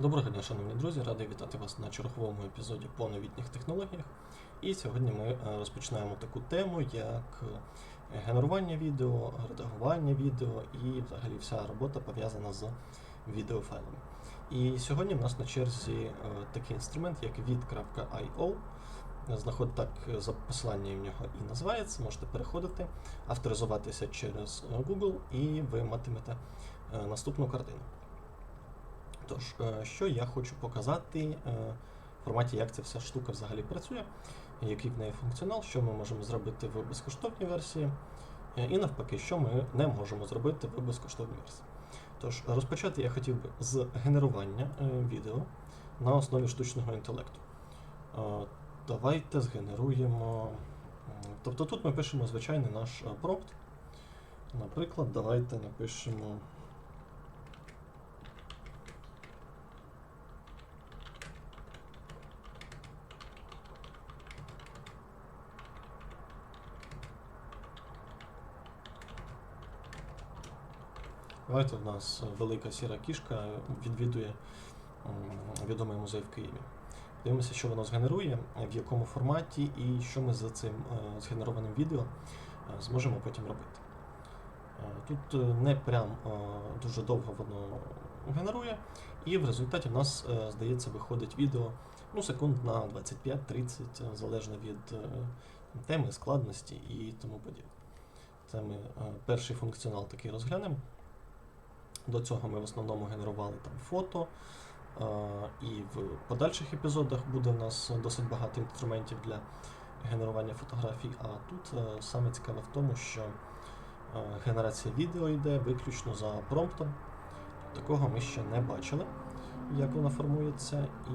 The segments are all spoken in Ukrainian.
Доброго дня, шановні друзі, радий вітати вас на черговому епізоді по новітніх технологіях. І сьогодні ми е, розпочинаємо таку тему, як е, генерування відео, редагування відео і взагалі вся робота пов'язана з відеофайлами. І сьогодні в нас на черзі е, такий інструмент, як vid.io. Знаход так за посиланням в нього і називається. Можете переходити, авторизуватися через Google, і ви матимете наступну картину. Тож, е, що я хочу показати е, в форматі, як ця вся штука взагалі працює, який в неї функціонал, що ми можемо зробити в безкоштовній версії, е, і навпаки, що ми не можемо зробити в безкоштовній версії. Тож, розпочати я хотів би з генерування відео на основі штучного інтелекту. Давайте згенеруємо. Тобто тут ми пишемо звичайний наш промпт. Наприклад, давайте напишемо. Давайте в нас велика сіра кішка відвідує відомий музей в Києві. Дивимося, що воно згенерує, в якому форматі і що ми за цим е, згенерованим відео е, зможемо потім робити. Е, Тут не прям дуже довго воно генерує, і в результаті в нас, здається, виходить відео ну, секунд на 25-30, е, залежно від теми, складності і тому подібне. Це ми перший функціонал такий розглянемо. До цього ми в основному генерували там фото, е, і в подальших епізодах буде в нас досить багато інструментів для генерування фотографій. А тут е, саме цікаве в тому, що е, генерація відео йде виключно за промптом. Такого ми ще не бачили, як воно формується, і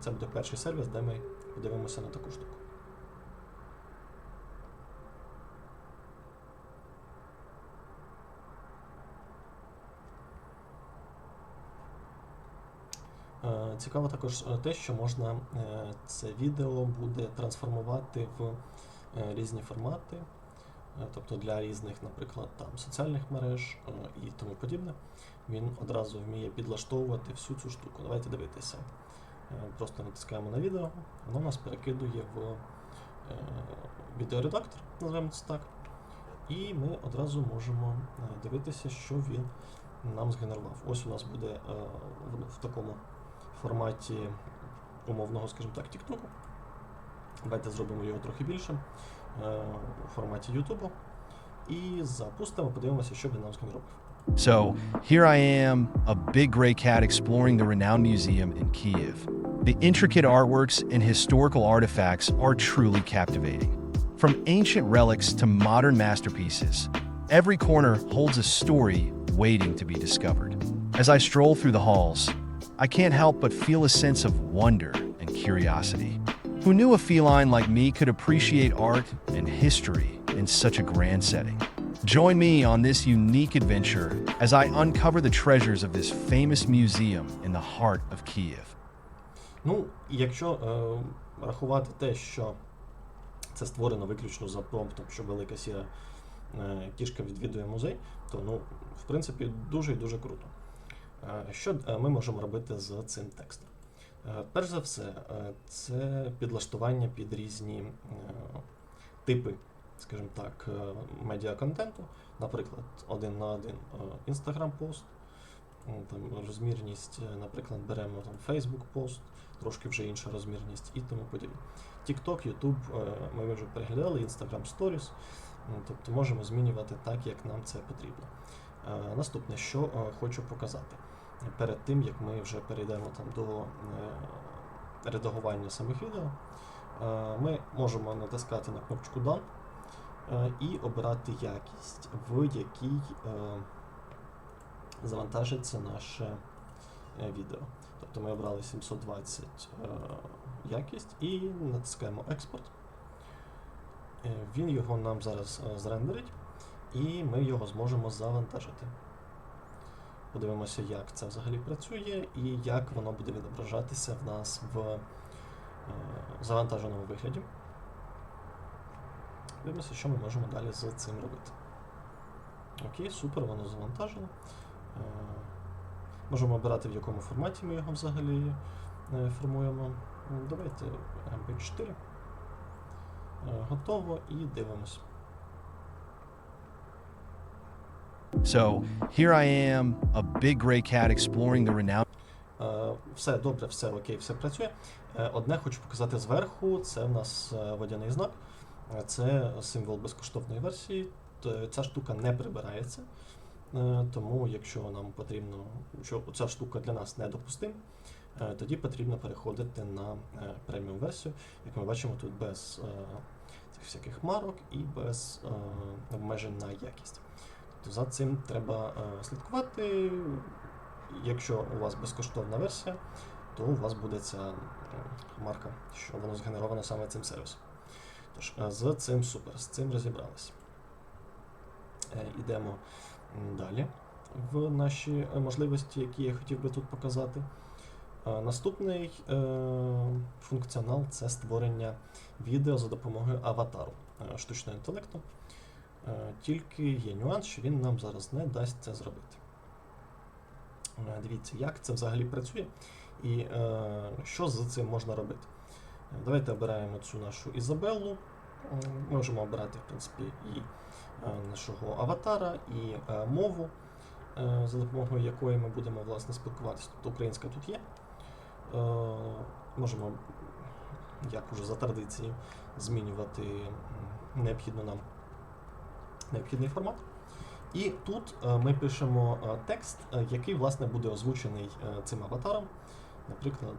це буде перший сервіс, де ми подивимося на таку штуку. Цікаво також е, те, що можна е, це відео буде трансформувати в е, різні формати, е, тобто для різних, наприклад, там соціальних мереж е, і тому подібне. Він одразу вміє підлаштовувати всю цю штуку. Давайте дивитися. Е, Просто натискаємо на відео, воно нас перекидує в е, відеоредактор, називаємо це так. І ми одразу можемо е, дивитися, що він нам згенерував. Ось у нас буде е, в такому форматі умовного, скажімо так, TikTok. Давайте зробимо його трохи більшим е, у форматі YouTube. І запустимо, подивимося, що він нам згенерував. So here I am, a big gray cat exploring the renowned museum in Kiev. The intricate artworks and historical artifacts are truly captivating. From ancient relics to modern masterpieces, every corner holds a story waiting to be discovered. As I stroll through the halls, I can't help but feel a sense of wonder and curiosity. Who knew a feline like me could appreciate art and history in such a grand setting? Join me on this unique adventure as I uncover the treasures of this famous museum in the heart of Kiev. Ну, і якщо е, рахувати те, що це створено виключно за промптом, що велика сіра е, кішка відвідує музей, то ну, в принципі дуже і дуже круто. Е, що е, ми можемо робити з цим текстом? Е, перш за все, це підлаштування під різні типи, скажімо так, медіаконтенту. Наприклад, один на один Instagram пост, там розмірність, наприклад, беремо там Facebook пост, трошки вже інша розмірність і тому подібне. TikTok, YouTube ми вже переглядали, Instagram Stories, тобто можемо змінювати так, як нам це потрібно. Наступне, що хочу показати. Перед тим, як ми вже перейдемо там до е, редагування самих відео, е, ми можемо натискати на кнопочку Done е, і обирати якість, в якій завантажиться наше відео. Тобто ми обрали 720 е, якість і натискаємо експорт. Він його нам зараз зрендерить, і ми його зможемо завантажити. Подивимося, як це взагалі працює і як воно буде відображатися в нас в е, завантаженому вигляді. Дивимося, що ми можемо далі з цим робити. Окей, супер, воно завантажено. Е, Можемо обирати, в якому форматі ми його взагалі е, формуємо. Давайте MP4. Е, Готово і дивимось. So here I am, a big gray cat exploring the renowned Е, Все добре, все окей, все працює. Е, Одне хочу показати зверху. Це в нас е, водяний знак. Це символ безкоштовної версії. Ця штука не прибирається. Тому, якщо нам потрібно, що ця штука для нас недопустима, тоді потрібно переходити на преміум версію. Як ми бачимо, тут без цих всяких марок і без обмежень на якість. Тобто за цим треба е, слідкувати. Якщо у вас безкоштовна версія, то у вас буде ця е, марка, що воно згенеровано саме цим сервісом. Тож, е, з цим супер, з цим розібралися. Е, Ідемо далі в наші можливості, які я хотів би тут показати. Наступний функціонал це створення відео за допомогою аватару штучного інтелекту. Е, Тільки є нюанс, що він нам зараз не дасть це зробити. Е, Дивіться, як це взагалі працює і е, що з цим можна робити. Е, Давайте обираємо цю нашу Ізабеллу. М, Можемо обирати, в принципі, і е, нашого аватара, і е, мову, е, за допомогою якої ми будемо власне спілкуватися. Тобто українська тут є. Е, Можемо, як уже за традицією, змінювати необхідну нам необхідний формат. І тут е, ми пишемо е, текст, е, який власне буде озвучений цим аватаром. Наприклад,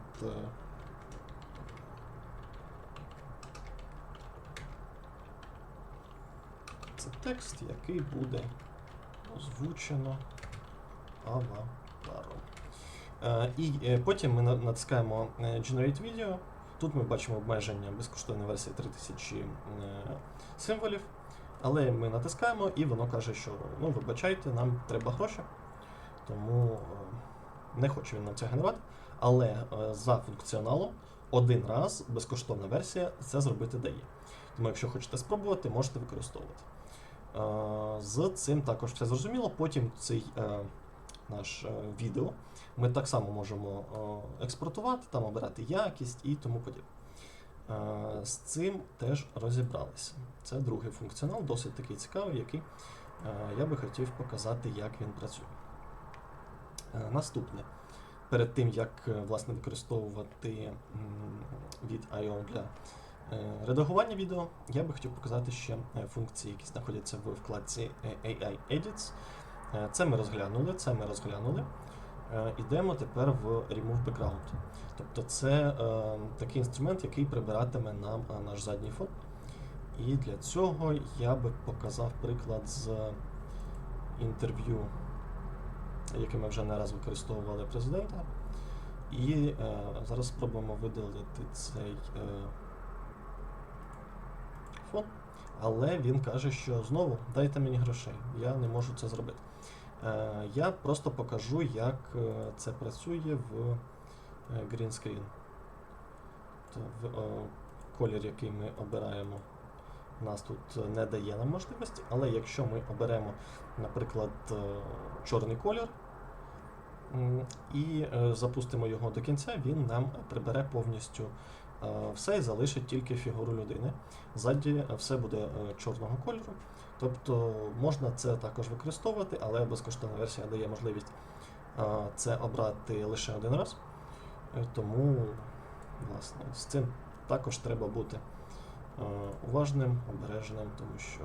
це текст, який буде озвучено аватаром. І потім ми натискаємо Generate Video. Тут ми бачимо обмеження безкоштовної версії 3000 е, символів. Але ми натискаємо, і воно каже, що ну вибачайте, нам треба гроші, тому е, не хоче він нам це генерувати. Але е, за функціоналом один раз безкоштовна версія це зробити дає. Тому, якщо хочете спробувати, можете використовувати. Е, З цим також все зрозуміло. Потім цей наш відео ми так само можемо експортувати, там обирати якість і тому подібне. Е, З цим теж розібралися. Це другий функціонал, досить такий цікавий, який е, я би хотів показати, як він працює. Е, Наступне. Перед тим, як власне, використовувати від I.O. для редагування відео, я би хотів показати ще функції, які знаходяться в вкладці AI Edits. Це ми розглянули, це ми розглянули. Е, Ідемо тепер в Remove Background. Тобто це е, такий інструмент, який прибиратиме нам е, наш задній фон. І для цього я би показав приклад з інтерв'ю, яке ми вже не раз використовували президента. І е, зараз спробуємо видалити цей е, фон. Але він каже, що знову дайте мені грошей, я не можу це зробити. Е, я просто покажу, як е, це працює в е, green screen. В, е, колір, який ми обираємо, нас тут не дає нам можливості, але якщо ми оберемо, наприклад, е, чорний колір і е, запустимо його до кінця, він нам прибере повністю е, все і залишить тільки фігуру людини. Ззаді е, все буде е, чорного кольору. Тобто можна це також використовувати, але безкоштовна версія дає можливість це обрати лише один раз. Е, Тому, власне, з цим також треба бути е, уважним, обережним, тому що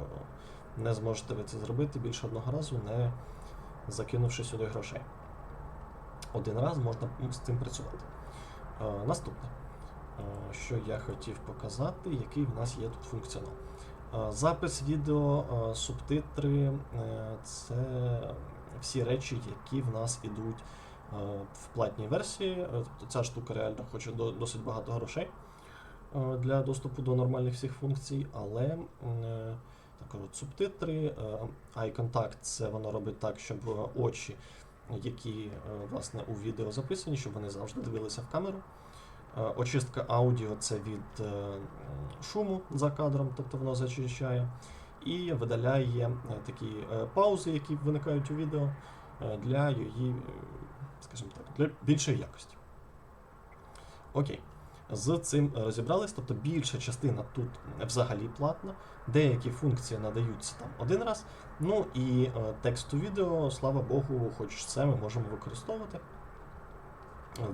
не зможете ви це зробити більше одного разу, не закинувши сюди грошей. Один раз можна з цим працювати. Е, Наступне, що я хотів показати, який в нас є тут функціонал. Запис відео, субтитри е, це всі речі, які в нас ідуть в платній версії. Е, Тобто ця штука реально хоче досить багато грошей для доступу до нормальних всіх функцій, але е, так от, субтитри, е, eye contact це воно робить так, щоб очі, які власне у відео записані, щоб вони завжди дивилися в камеру. Е, Очистка аудіо це від е, шуму за кадром, тобто воно зачищає, і видаляє е, такі паузи, які виникають у відео для її, скажімо так, для більшої якості. Окей. З цим розібрались, тобто більша частина тут взагалі платна, деякі функції надаються там один раз. Ну і е, текст у відео, слава Богу, хоч це ми можемо використовувати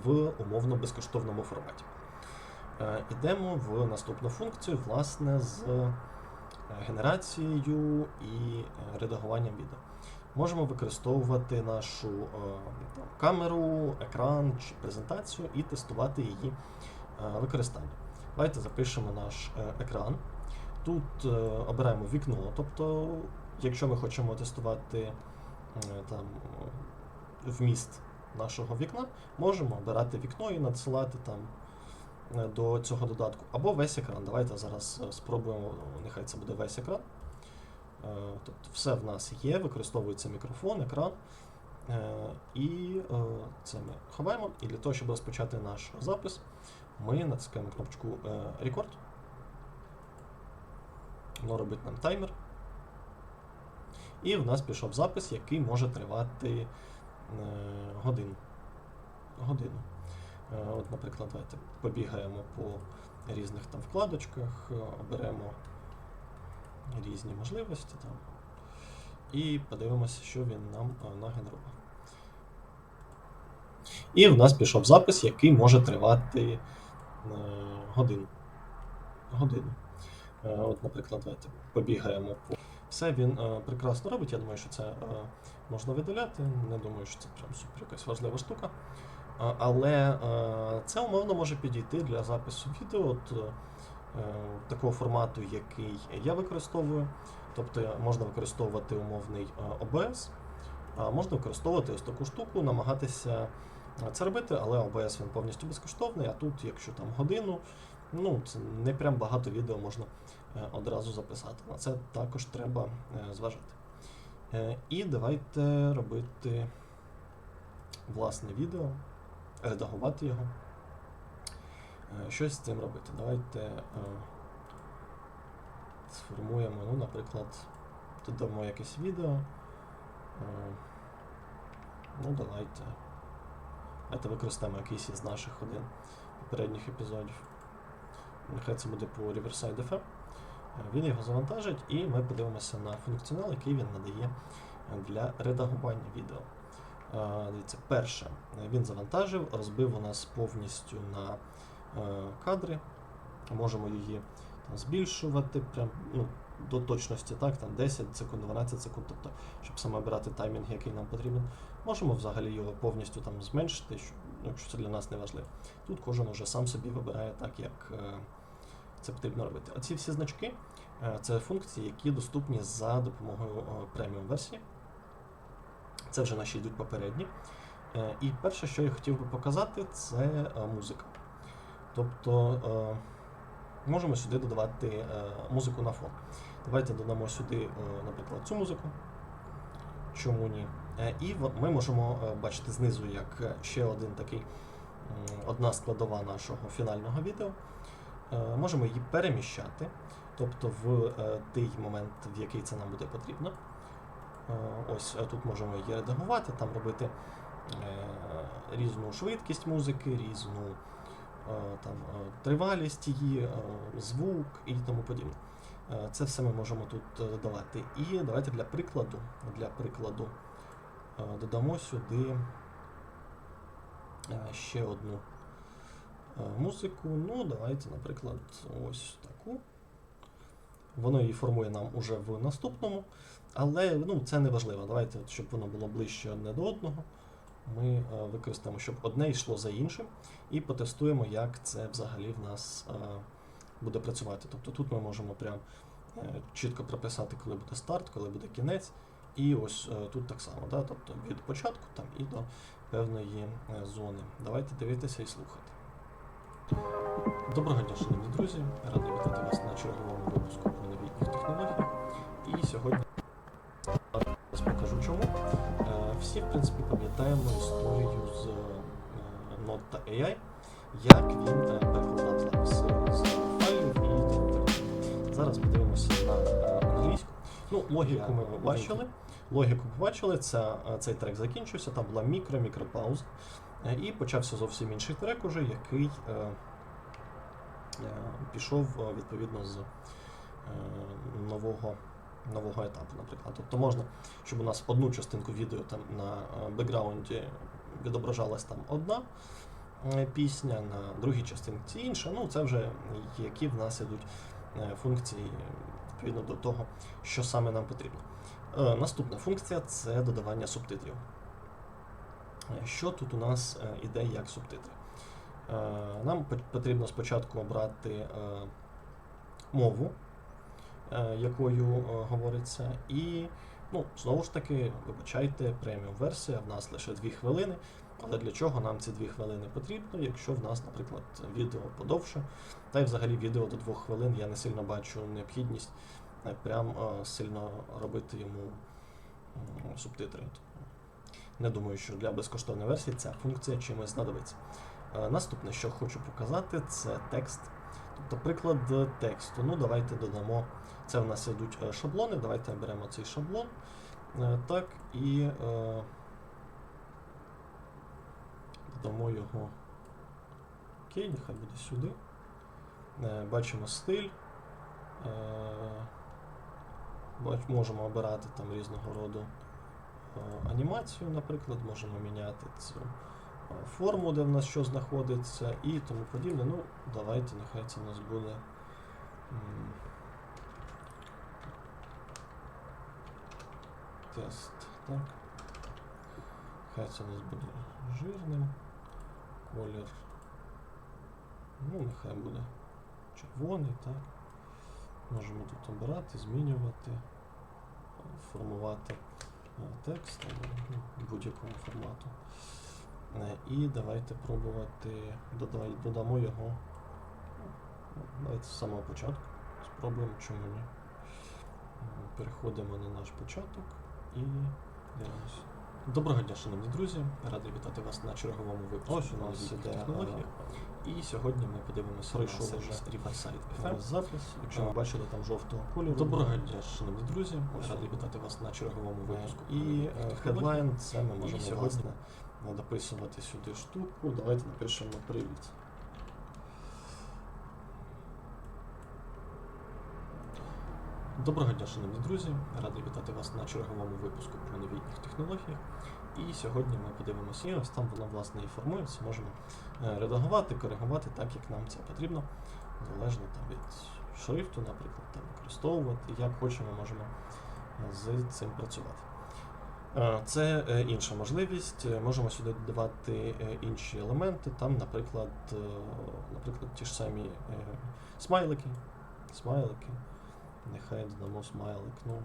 в умовно безкоштовному форматі. Е, Ідемо в наступну функцію, власне, з е, генерацією і е, редагуванням відео. Можемо використовувати нашу там, камеру, екран чи презентацію і тестувати її використання. Давайте запишемо наш екран. Тут обираємо вікно, тобто, якщо ми хочемо тестувати там, вміст нашого вікна, можемо обирати вікно і надсилати там е, до цього додатку. Або весь екран. Давайте зараз спробуємо, нехай це буде весь екран. Е, Тобто все в нас є, використовується мікрофон, екран. Е, І це ми ховаємо. І для того, щоб розпочати наш запис, ми натискаємо кнопочку Record. Воно робить нам таймер. І в нас пішов запис, який може тривати годину. годину. Е, От, наприклад, давайте побігаємо по різних там вкладочках, е, оберемо різні можливості там. І подивимося, що він нам е, нагенерував. І в нас пішов запис, який може тривати е, годину. Годину. Е, От, наприклад, давайте побігаємо по. Все він е, прекрасно робить. Я думаю, що це е, можна видаляти. Не думаю, що це прям супер якась важлива штука. А, але е, це умовно може підійти для запису відео от, е, такого формату, який я використовую. Тобто можна використовувати умовний е, OBS, а можна використовувати ось таку штуку, намагатися е, це робити, але OBS він повністю безкоштовний, а тут, якщо там годину, ну це не прям багато відео можна одразу записати. На це також треба е, зважати. Е, І давайте робити власне відео, редагувати його. Е, Щось з цим робити. Давайте е, сформуємо, ну, наприклад, додамо якесь відео. Е, Ну, давайте. Давайте використаємо якийсь із наших один попередніх епізодів. Нехай це буде по Riverside FM. Він його завантажить, і ми подивимося на функціонал, який він надає для редагування відео. Е, Дивіться, перше, він завантажив, розбив у нас повністю на е, кадри. Можемо її там, збільшувати прям, ну, до точності, так, там 10 секунд, 12 секунд, тобто, щоб саме обирати таймінг, який нам потрібен. Можемо взагалі його повністю там зменшити, ну, якщо це для нас не важливо. Тут кожен уже сам собі вибирає так, як е, це потрібно робити. А ці всі значки е, це функції, які доступні за допомогою е, преміум версії. Це вже наші йдуть попередні. Е, І перше, що я хотів би показати, це музика. Тобто можемо сюди додавати музику на фон. Давайте додамо сюди, наприклад, цю музику. Чому ні? І ми можемо бачити знизу як ще один такий, одна складова нашого фінального відео. Е, Можемо її переміщати, тобто в е, той момент, в який це нам буде потрібно. Е, Ось тут можемо її редагувати, там робити різну швидкість музики, різну там, тривалість її, звук і тому подібне. Це все ми можемо тут додавати. І давайте для прикладу, для прикладу додамо сюди ще одну музику. Ну, давайте, наприклад, ось таку. Воно її формує нам уже в наступному. Але ну, це не важливо. Давайте, щоб воно було ближче одне до одного. Ми е, використаємо, щоб одне йшло за іншим, і потестуємо, як це взагалі в нас е, буде працювати. Тобто тут ми можемо прям е, чітко прописати, коли буде старт, коли буде кінець. І ось е, тут так само, да? тобто від початку там, і до певної е, зони. Давайте дивитися і слухати. Доброго дня, шановні друзі! Радий вітати вас на черговому випуску про новітніх технологій. І сьогодні я покажу чому. Е, Всі, в принципі, пам'ятаємо історію з е, Node.ai, як він перекладав з файлів і подібне. Зараз подивимося на е, англійську. Ну, логіку ми бачили. Логіку побачили, ця, цей трек закінчився, там була мікро, мікропауза. Е, І почався зовсім інший трек, уже, який е, е, пішов е, відповідно з е, нового, нового етапу, наприклад. Тобто можна, щоб у нас одну частинку відео там на е, бекграунді відображалась там одна е, пісня, на другій частинці інша. Ну, це вже які в нас ідуть е, функції відповідно до того, що саме нам потрібно. Е, Наступна функція це додавання субтитрів. Е, Що тут у нас е, іде як субтитри? Е, Нам потрібно спочатку обрати мову, якою говориться, і ну, знову ж таки, вибачайте, преміум версія в нас лише 2 хвилини. Але для чого нам ці 2 хвилини потрібно, якщо в нас, наприклад, відео подовше, та й взагалі відео до 2 хвилин я не сильно бачу необхідність прям сильно робити йому субтитри. Не думаю, що для безкоштовної версії ця функція чимось знадобиться. Е, Наступне, що хочу показати, це текст. Тобто приклад тексту. Ну, давайте додамо. Це в нас йдуть е, шаблони. Давайте беремо цей шаблон. Е, Так, і додамо його. Окей, нехай буде сюди. Бачимо стиль. Можемо обирати там різного роду анімацію, наприклад, можемо міняти цю е, форму, де в нас що знаходиться, і тому подібне. Ну, давайте, нехай це у нас буде. Тест, так. Хай це у нас буде жирним. Колір. Ну, нехай буде червоний, так. Можемо тут обирати, змінювати, е, формувати е, текст або ну, будь-якому формату. Е, І давайте пробувати, додамо його. навіть з самого початку. Спробуємо, чому ні. Переходимо на наш початок і дивимося. Доброго дня, шановні друзі! Радий вітати вас на черговому випуску. У нас іде, технологій. І сьогодні ми подивимося Пройшов на уже сервіс Riverside е, FM. запис. Якщо ви бачили там жовтого кольору. Доброго дня, шановні друзі! Радий вітати вас на черговому випуску. І е, хедлайн це ми можемо сьогодні дописувати сюди штуку. Давайте напишемо привіт. Доброго дня, шановні друзі! Радий вітати вас на черговому випуску про новітніх технологіях. І сьогодні ми подивимося, і ось там воно власне і формується. Можемо е, редагувати, коригувати так, як нам це потрібно, залежно там від шрифту, наприклад, там використовувати, як хочемо, можемо е, з цим працювати. Е, Це інша можливість. Можемо сюди додавати інші елементи. Там, наприклад, наприклад, ті ж самі смайлики. Смайлики. Нехай додамо смайлик. Ну,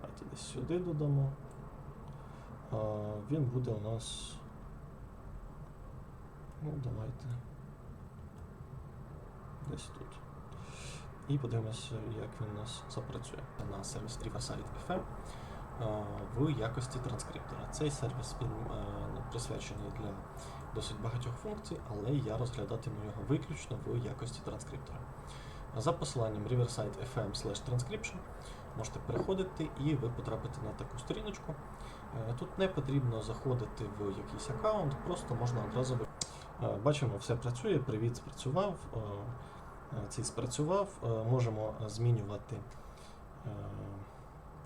давайте десь сюди додамо. Він буде у нас. Ну, давайте. Десь тут. І подивимося, як він у нас запрацює на сервіс Riverside FM в якості транскриптора. Цей сервіс він е, присвячений для досить багатьох функцій, але я розглядатиму його виключно в якості транскриптора. За посиланням Riverside FM transcription можете переходити і ви потрапите на таку сторіночку. Е, Тут не потрібно заходити в якийсь аккаунт, просто можна одразу. Е, Бачимо, все працює. Привіт, спрацював. е, Цей спрацював. Можемо змінювати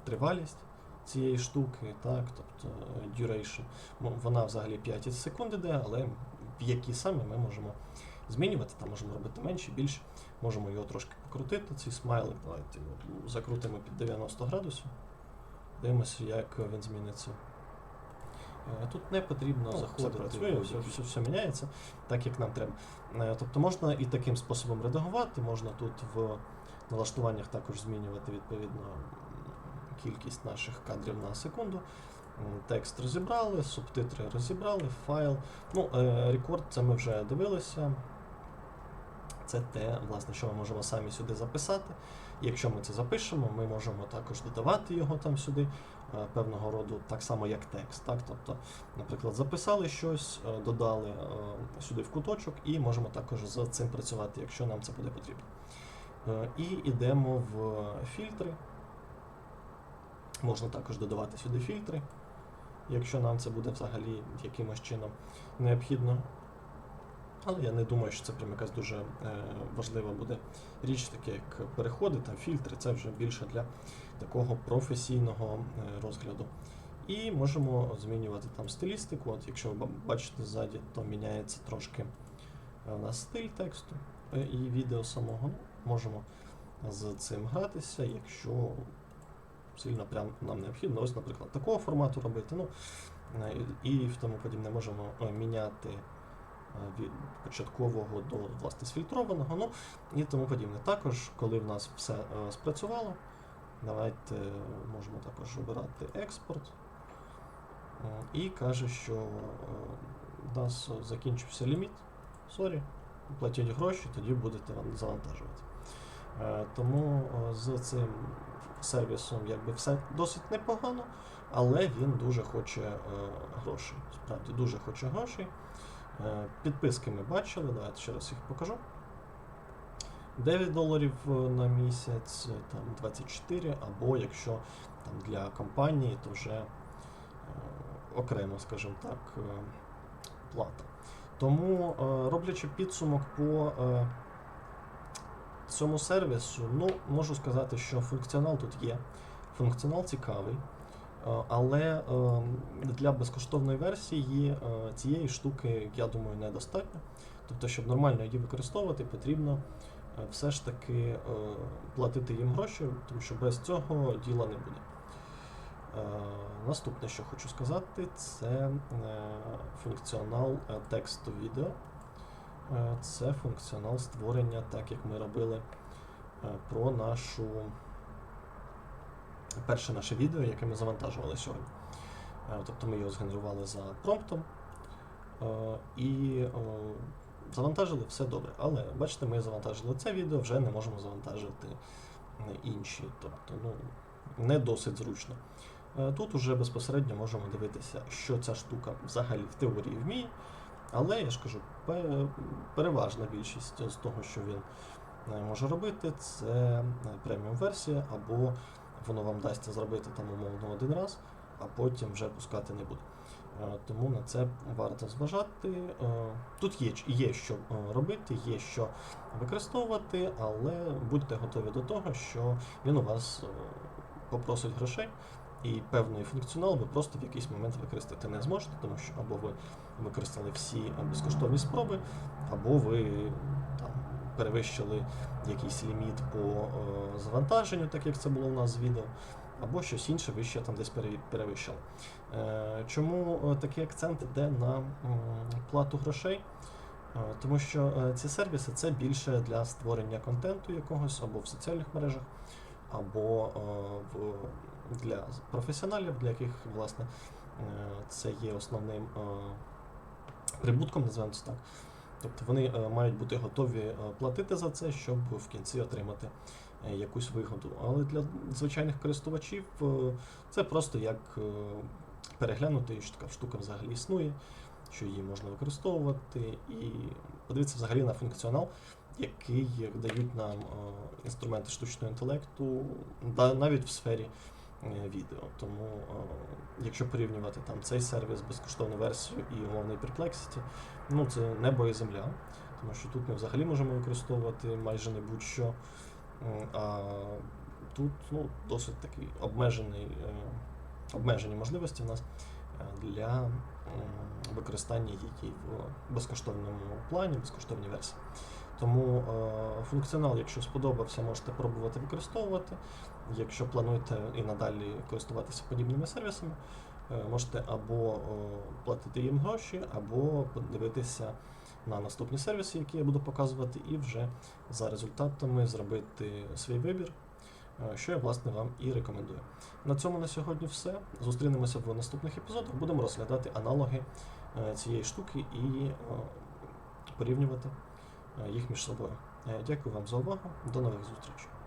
тривалість цієї штуки, так, тобто duration. Вона взагалі 5 секунд іде, але в які саме ми можемо змінювати, там можемо робити менше, більше. Можемо його трошки покрутити, цей смайлик. Давайте його закрутимо під 90 градусів. Дивимося, як він зміниться. Е, Тут не потрібно Ну, це заходити, працює, все, все, все міняється так, як нам треба. Е, Тобто можна і таким способом редагувати, можна тут в налаштуваннях також змінювати відповідно кількість наших кадрів на секунду. Текст розібрали, субтитри розібрали, файл. Ну, е, рекорд це ми вже дивилися. Це те, власне, що ми можемо самі сюди записати. Якщо ми це запишемо, ми можемо також додавати його там сюди, е, певного роду, так само як текст. Так? Тобто, наприклад, записали щось, е, додали е, сюди в куточок, і можемо також з цим працювати, якщо нам це буде потрібно. І йдемо в фільтри. Можна також додавати сюди фільтри, якщо нам це буде взагалі якимось чином необхідно. Але я не думаю, що це прям якась дуже е, важлива буде річ, таке як переходи, там фільтри, це вже більше для такого професійного е, розгляду. І можемо змінювати там стилістику. От якщо ви бачите ззаді, то міняється трошки е, у нас стиль тексту е, і відео самого. Можемо з цим гратися, якщо сильно прям нам необхідно. Ось, наприклад, такого формату робити. Ну, е, і в тому подібне можемо міняти від початкового до власне сфільтрованого, ну і тому подібне. Також, коли в нас все е, спрацювало, давайте е, можемо також обирати експорт. Е, І каже, що е, у нас закінчився ліміт. Сорі, платіть гроші, тоді будете завантажувати. Е, Тому е, з цим сервісом якби все досить непогано, але він дуже хоче е, грошей. Справді дуже хоче грошей. Е, Підписки ми бачили, давайте ще раз їх покажу. 9 доларів е, на місяць, е, там 24, або якщо там для компанії, то вже окремо, скажімо так, плата. Тому, роблячи підсумок по цьому сервісу, ну, можу сказати, що функціонал тут є. Функціонал цікавий. Е, Але е, для безкоштовної версії е, цієї штуки, я думаю, недостатньо. Тобто, щоб нормально її використовувати, потрібно е, все ж таки платити їм гроші, тому що без цього діла не буде. Наступне, що хочу сказати, це функціонал тексту відео. Це функціонал створення, так як ми робили про нашу перше наше відео, яке ми завантажували сьогодні. Е, Тобто ми його згенерували за промптом е, і е, завантажили все добре. Але бачите, ми завантажили це відео, вже не можемо завантажити інші. Тобто, ну, не досить зручно. Тут уже безпосередньо можемо дивитися, що ця штука взагалі в теорії вміє. Але я ж кажу, переважна більшість з того, що він може робити, це преміум версія, або воно вам дасть зробити там умовно один раз, а потім вже пускати не буде. Е, Тому на це варто зважати. Е, Тут є, є що е, робити, є що використовувати, але будьте готові до того, що він у вас попросить грошей, і певний функціонал ви просто в якийсь момент використати не зможете, тому що або ви використали всі безкоштовні спроби, або ви там перевищили якийсь ліміт по е, завантаженню, так як це було у нас з відео, або щось інше ви ще там десь пере- перевищили. Е, Чому е, такий акцент йде на плату грошей? Тому що ці сервіси це більше для створення контенту якогось або в соціальних мережах, або в, для професіоналів, для яких власне це є основним прибутком, називаємо це так. Тобто вони е, мають бути готові е, платити за це, щоб в кінці отримати е, якусь вигоду. Але для звичайних користувачів це просто як переглянути, що така штука взагалі існує, що її можна використовувати, і подивитися взагалі на функціонал, який дають нам інструменти штучного інтелекту, навіть в сфері відео. Тому, якщо порівнювати там цей сервіс, безкоштовну версію і умовний Perplexity, ну це небо і земля, тому що тут ми взагалі можемо використовувати майже не будь-що. А тут ну, досить такий е, обмежені можливості в нас е, для використання її в безкоштовному плані, безкоштовній версії. Тому е, функціонал, якщо сподобався, можете пробувати використовувати. Якщо плануєте і надалі користуватися подібними сервісами, можете або е, платити їм гроші, або подивитися на наступні сервіси, які я буду показувати, і вже за результатами зробити свій вибір, е, що я власне вам і рекомендую. На цьому на сьогодні все. Зустрінемося в наступних епізодах. Будемо розглядати аналоги е, цієї штуки і е, порівнювати е, їх між собою. Е, Дякую вам за увагу. До нових зустрічей.